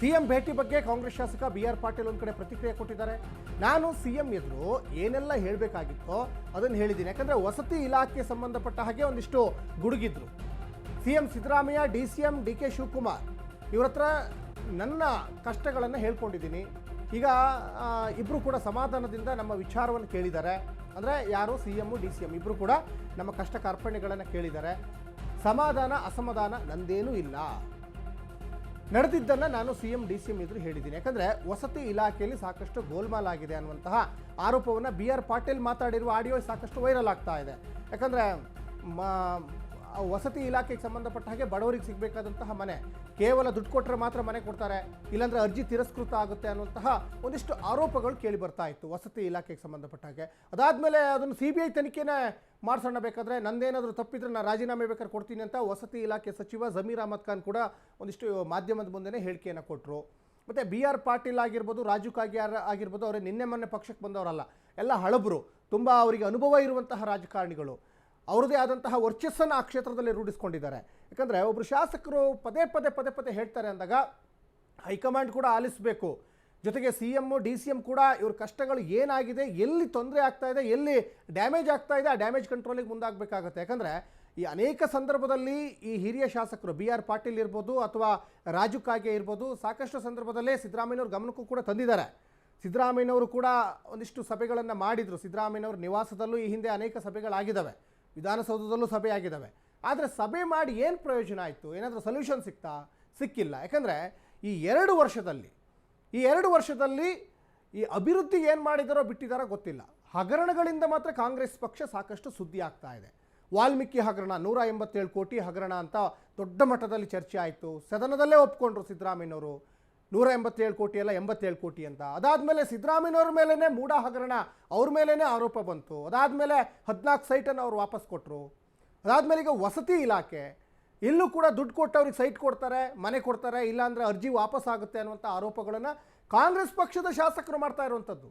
CM ಭೇಟಿ ಬಗ್ಗೆ ಕಾಂಗ್ರೆಸ್ ಶಾಸಕ ಬಿ ಆರ್ ಪಾಟೀಲ್ ಒಂದು ಕಡೆ ಪ್ರತಿಕ್ರಿಯೆ ಕೊಟ್ಟಿದ್ದಾರೆ. ನಾನು ಸಿಎಂ ಎದುರು ಏನೆಲ್ಲ ಹೇಳಬೇಕಾಗಿತ್ತೋ ಅದನ್ನು ಹೇಳಿದ್ದೀನಿ. ಯಾಕಂದ್ರೆ ವಸತಿ ಇಲಾಖೆ ಸಂಬಂಧಪಟ್ಟ ಹಾಗೆ ಒಂದಿಷ್ಟು ಗುಡುಗಿದ್ರು. CM Siddaramaiah D C M D K Shivakumar ಇವ್ರ ಹತ್ರ ನನ್ನ ಕಷ್ಟಗಳನ್ನು ಹೇಳ್ಕೊಂಡಿದ್ದೀನಿ. ಈಗ ಇಬ್ಬರು ಕೂಡ ಸಮಾಧಾನದಿಂದ ನಮ್ಮ ವಿಚಾರವನ್ನು ಕೇಳಿದ್ದಾರೆ. ಅಂದರೆ ಯಾರು C M D C M ಇಬ್ಬರು ಕೂಡ ನಮ್ಮ ಕಷ್ಟ ಕಾರ್ಪಣ್ಯಗಳನ್ನು ಕೇಳಿದ್ದಾರೆ. ಸಮಾಧಾನ, ಅಸಮಾಧಾನ ನಂದೇನೂ ಇಲ್ಲ. ನಡೆದಿದ್ದನ್ನು ನಾನು C M D C M ಎದುರು ಹೇಳಿದ್ದೀನಿ. ಯಾಕಂದರೆ ವಸತಿ ಇಲಾಖೆಯಲ್ಲಿ ಸಾಕಷ್ಟು ಗೋಲ್ಮಾಲ್ ಆಗಿದೆ ಅನ್ನುವಂತಹ ಆರೋಪವನ್ನು ಬಿ ಆರ್ ಪಾಟೀಲ್ ಮಾತಾಡಿರುವ ಆಡಿಯೋ ಸಾಕಷ್ಟು ವೈರಲ್ ಆಗ್ತಾ ಇದೆ. ಯಾಕಂದರೆ ವಸತಿ ಇಲಾಖೆಗೆ ಸಂಬಂಧಪಟ್ಟ ಹಾಗೆ ಬಡವರಿಗೆ ಸಿಗಬೇಕಾದಂತಹ ಮನೆ. ಕೇವಲ ದುಡ್ಡು ಕೊಟ್ಟರೆ ಮಾತ್ರ ಮನೆ ಕೊಡ್ತಾರೆ. ಇಲ್ಲಾಂದ್ರೆ ಅರ್ಜಿ ತಿರಸ್ಕೃತ ಆಗುತ್ತೆ ಅನ್ನುವಂತಹ ಒಂದಿಷ್ಟು ಆರೋಪಗಳು ಕೇಳಿ ಬರ್ತಾ ಇತ್ತು ವಸತಿ ಇಲಾಖೆಗೆ ಸಂಬಂಧಪಟ್ಟ ಹಾಗೆ. ಅದಾದಮೇಲೆ ಅದನ್ನು ಸಿ ಬಿ ಐ ತನಿಖೆನೇ ಮಾಡಿಸೋಣ ಬೇಕಾದ್ರೆ ನಂದೇನಾದರೂ ತಪ್ಪಿದ್ರೆ ನಾನು ರಾಜೀನಾಮೆ ಬೇಕಾದ್ರೆ ಕೊಡ್ತೀನಿ ಅಂತ ವಸತಿ ಇಲಾಖೆ ಸಚಿವ ಜಮೀರ್ ಅಹಮದ್ ಖಾನ್ ಕೂಡ ಒಂದಿಷ್ಟು ಮಾಧ್ಯಮದ ಮುಂದೆನೇ ಹೇಳಿಕೆಯನ್ನು ಕೊಟ್ಟರು ಮತ್ತು ಬಿ ಆರ್ ಪಾಟೀಲ್ ಆಗಿರ್ಬೋದು, ರಾಜು ಕಾಗ್ಯಾರ್ ಆಗಿರ್ಬೋದು, ಅವರೇ ನಿನ್ನೆ ಮೊನ್ನೆ ಪಕ್ಷಕ್ಕೆ ಬಂದವರಲ್ಲ. ಎಲ್ಲ ಹಳಬರು. ತುಂಬ ಅವರಿಗೆ ಅನುಭವ ಇರುವಂತಹ ರಾಜಕಾರಣಿಗಳು. ಅವ್ರದ್ದೇ ಆದಂತಹ ವರ್ಚಸ್ಸನ್ನು ಆ ಕ್ಷೇತ್ರದಲ್ಲಿ ರೂಢಿಸ್ಕೊಂಡಿದ್ದಾರೆ. ಯಾಕಂದರೆ ಒಬ್ಬರು ಶಾಸಕರು ಪದೇ ಪದೇ ಪದೇ ಪದೇ ಹೇಳ್ತಾರೆ ಅಂದಾಗ ಹೈಕಮಾಂಡ್ ಕೂಡ ಆಲಿಸಬೇಕು. ಜೊತೆಗೆ C M D C M ಕೂಡ ಇವ್ರ ಕಷ್ಟಗಳು ಏನಾಗಿದೆ, ಎಲ್ಲಿ ತೊಂದರೆ ಆಗ್ತಾ ಇದೆ, ಎಲ್ಲಿ ಡ್ಯಾಮೇಜ್ ಆಗ್ತಾ ಇದೆ, ಆ ಡ್ಯಾಮೇಜ್ ಕಂಟ್ರೋಲಿಗೆ ಮುಂದಾಗಬೇಕಾಗತ್ತೆ. ಯಾಕಂದರೆ ಈ ಅನೇಕ ಸಂದರ್ಭದಲ್ಲಿ ಈ ಹಿರಿಯ ಶಾಸಕರು ಬಿ ಆರ್ ಪಾಟೀಲ್ ಇರ್ಬೋದು ಅಥವಾ ರಾಜು ಕಾಗೆ ಇರ್ಬೋದು, ಸಾಕಷ್ಟು ಸಂದರ್ಭದಲ್ಲೇ ಸಿದ್ದರಾಮಯ್ಯವ್ರ ಗಮನಕ್ಕೂ ಕೂಡ ತಂದಿದ್ದಾರೆ. ಸಿದ್ದರಾಮಯ್ಯನವರು ಕೂಡ ಒಂದಿಷ್ಟು ಸಭೆಗಳನ್ನು ಮಾಡಿದರು. ಸಿದ್ದರಾಮಯ್ಯನವ್ರ ನಿವಾಸದಲ್ಲೂ ಈ ಹಿಂದೆ ಅನೇಕ ಸಭೆಗಳಾಗಿದ್ದಾವೆ. ವಿಧಾನಸೌಧದಲ್ಲೂ ಸಭೆ ಆಗಿದ್ದಾವೆ. ಆದರೆ ಸಭೆ ಮಾಡಿ ಏನು ಪ್ರಯೋಜನ ಆಯಿತು? ಏನಾದರೂ ಸೊಲ್ಯೂಷನ್ ಸಿಗ್ತಾ ಸಿಕ್ಕಿಲ್ಲ. ಯಾಕಂದರೆ ಈ ಎರಡು ವರ್ಷದಲ್ಲಿ, ಈ ಎರಡು ವರ್ಷದಲ್ಲಿ ಈ ಅಭಿವೃದ್ಧಿ ಏನು ಮಾಡಿದಾರೋ ಬಿಟ್ಟಿದ್ದಾರೋ ಗೊತ್ತಿಲ್ಲ. ಹಗರಣಗಳಿಂದ ಮಾತ್ರ ಕಾಂಗ್ರೆಸ್ ಪಕ್ಷ ಸಾಕಷ್ಟು ಸುದ್ದಿ ಆಗ್ತಾ ಇದೆ. ವಾಲ್ಮೀಕಿ ಹಗರಣ, ನೂರ ಎಂಬತ್ತೇಳು ಕೋಟಿ ಹಗರಣ ಅಂತ ದೊಡ್ಡ ಮಟ್ಟದಲ್ಲಿ ಚರ್ಚೆ ಆಯಿತು. ಸದನದಲ್ಲೇ ಒಪ್ಕೊಂಡ್ರು ಸಿದ್ದರಾಮಯ್ಯನವರು. ನೂರ ಎಂಬತ್ತೇಳು ಕೋಟಿ ಅಲ್ಲ ಎಂಬತ್ತೇಳು ಕೋಟಿ ಅಂತ. ಅದಾದಮೇಲೆ ಸಿದ್ದರಾಮಯ್ಯವ್ರ ಮೇಲೇ ಮೂಢ ಹಗರಣ ಅವ್ರ ಮೇಲೇ ಆರೋಪ ಬಂತು. ಅದಾದಮೇಲೆ ಹದಿನಾಲ್ಕು ಸೈಟನ್ನು ಅವ್ರು ವಾಪಸ್ ಕೊಟ್ಟರು ಅದಾದಮೇಲೆ ಈಗ ವಸತಿ ಇಲಾಖೆ, ಇಲ್ಲೂ ಕೂಡ ದುಡ್ಡು ಕೊಟ್ಟವ್ರಿಗೆ ಸೈಟ್ ಕೊಡ್ತಾರೆ, ಮನೆ ಕೊಡ್ತಾರೆ, ಇಲ್ಲಾಂದರೆ ಅರ್ಜಿ ವಾಪಸ್ ಆಗುತ್ತೆ ಅನ್ನುವಂಥ ಆರೋಪಗಳನ್ನು ಕಾಂಗ್ರೆಸ್ ಪಕ್ಷದ ಶಾಸಕರು ಮಾಡ್ತಾ ಇರುವಂಥದ್ದು.